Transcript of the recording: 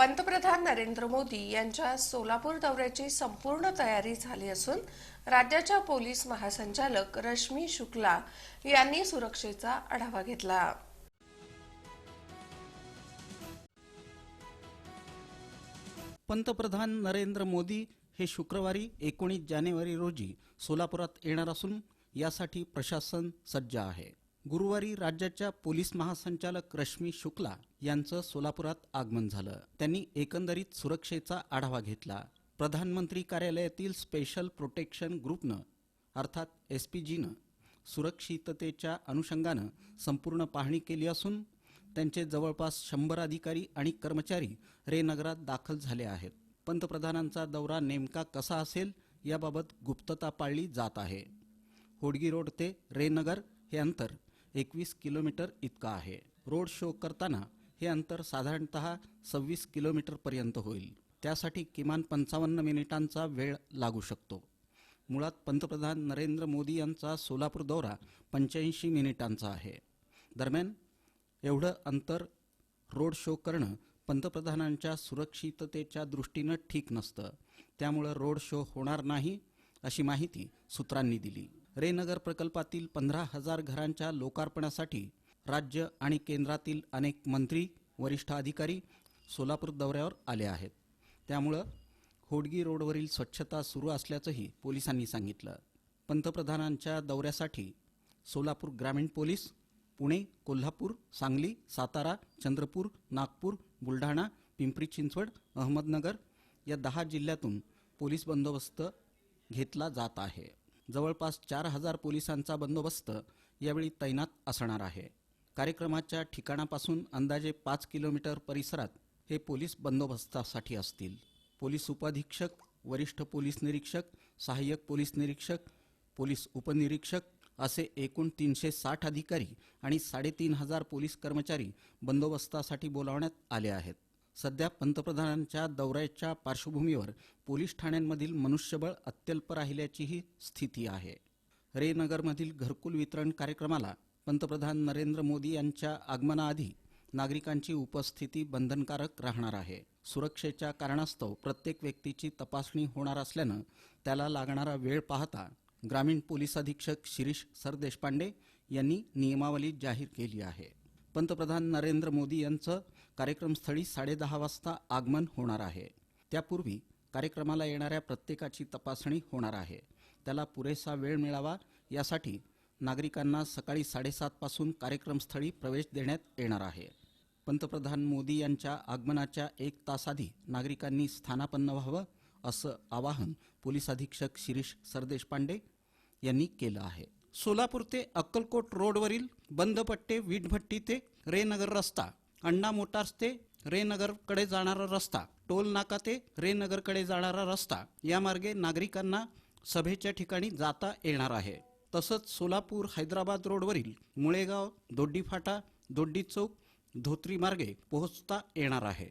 पंतप्रधान नरेंद्र मोदी यांच्या सोलापूर दौऱ्याची संपूर्ण तयारी झाली असून राज्याच्या पोलीस महासंचालक रश्मी शुक्ला यांनी सुरक्षेचा आढावा घेतला. पंतप्रधान नरेंद्र मोदी हे शुक्रवारी एकोणीस जानेवारी रोजी सोलापुरात येणार असून यासाठी प्रशासन सज्ज आहे. गुरुवारी राज्याच्या पोलीस महासंचालक रश्मी शुक्ला यांचं सोलापुरात आगमन झालं. त्यांनी एकंदरीत सुरक्षेचा आढावा घेतला. प्रधानमंत्री कार्यालयातील स्पेशल प्रोटेक्शन ग्रुपनं अर्थात एस पी जीनं सुरक्षिततेच्या अनुषंगानं संपूर्ण पाहणी केली असून त्यांचे जवळपास शंभर अधिकारी आणि कर्मचारी रेनगरात दाखल झाले आहेत. पंतप्रधानांचा दौरा नेमका कसा असेल याबाबत गुप्तता पाळली जात आहे. होडगी रोड ते रेनगर हे अंतर एकवीस किलोमीटर इतकं आहे. रोड शो करताना हे अंतर साधारणत सव्वीस किलोमीटरपर्यंत होईल. त्यासाठी किमान पंचावन्न मिनिटांचा वेळ लागू शकतो. मुळात पंतप्रधान नरेंद्र मोदी यांचा सोलापूर दौरा पंच्याऐंशी मिनिटांचा आहे. दरम्यान एवढं अंतर रोड शो करणं पंतप्रधानांच्या सुरक्षिततेच्या दृष्टीनं ठीक नसतं. त्यामुळं रोड शो होणार नाही अशी माहिती सूत्रांनी दिली. रेनगर प्रकल्पातील पंधरा हजार घरांच्या लोकार्पणासाठी राज्य आणि केंद्रातील अनेक मंत्री वरिष्ठ अधिकारी सोलापूर दौऱ्यावर आले आहेत. त्यामुळं होडगी रोडवरील स्वच्छता सुरू असल्याचंही पोलिसांनी सांगितलं. पंतप्रधानांच्या दौऱ्यासाठी सोलापूर ग्रामीण पोलीस पुणे कोल्हापूर सांगली सातारा चंद्रपूर नागपूर बुलढाणा पिंपरी चिंचवड अहमदनगर या दहा जिल्ह्यातून पोलीस बंदोबस्त घेतला जात आहे. जवळपास चार हजार पोलिसांचा बंदोबस्त यावेळी तैनात असणार आहे. कार्यक्रमाच्या ठिकाणापासून अंदाजे पाच किलोमीटर परिसरात हे पोलीस बंदोबस्तासाठी असतील. पोलीस उपाधीक्षक वरिष्ठ पोलीस निरीक्षक सहाय्यक पोलीस निरीक्षक पोलीस उपनिरीक्षक असे एकूण तीनशे साठ अधिकारी आणि साडेतीन हजार पोलीस कर्मचारी बंदोबस्तासाठी बोलावण्यात आले आहेत. सध्या पंतप्रधानांच्या दौऱ्याच्या पार्श्वभूमीवर पोलीस ठाण्यांमधील मनुष्यबळ अत्यल्प राहिल्याचीही स्थिती आहे. रेनगरमधील घरकुल वितरण कार्यक्रमाला पंतप्रधान नरेंद्र मोदी यांच्या आगमनाआधी नागरिकांची उपस्थिती बंधनकारक राहणार आहे. सुरक्षेच्या कारणास्तव प्रत्येक व्यक्तीची तपासणी होणार असल्यानं त्याला लागणारा वेळ पाहता ग्रामीण पोलीस अधीक्षक शिरीष सरदेशपांडे यांनी नियमावली जाहीर केली आहे. पंतप्रधान नरेंद्र मोदी यांचं कार्यक्रमस्थळी साडेदहा वाजता आगमन होणार आहे. त्यापूर्वी कार्यक्रमाला येणाऱ्या प्रत्येकाची तपासणी होणार आहे. त्याला पुरेसा वेळ मिळावा यासाठी नागरिकांना सकाळी साडेसातपासून कार्यक्रमस्थळी प्रवेश देण्यात येणार आहे. पंतप्रधान मोदी यांच्या आगमनाच्या एक तास आधी नागरिकांनी स्थानापन्न व्हावं असं आवाहन पोलीस अधीक्षक शिरीष सरदेशपांडे यांनी केलं आहे. सोलापूर ते अक्कलकोट रोडवरील बंदपट्टे वीटभट्टी ते रेनगर रस्ता अण्णा मोटार्स ते रेनगरकडे जाणारा रस्ता टोल नाका ते रेनगरकडे जाणारा रस्ता या मार्गे नागरिकांना सभेच्या ठिकाणी जाता येणार आहे. तसंच सोलापूर हैदराबाद रोडवरील मुळेगाव दोड्डी फाटा दोड्डी चौक धोत्री मार्गे पोहोचता येणार आहे.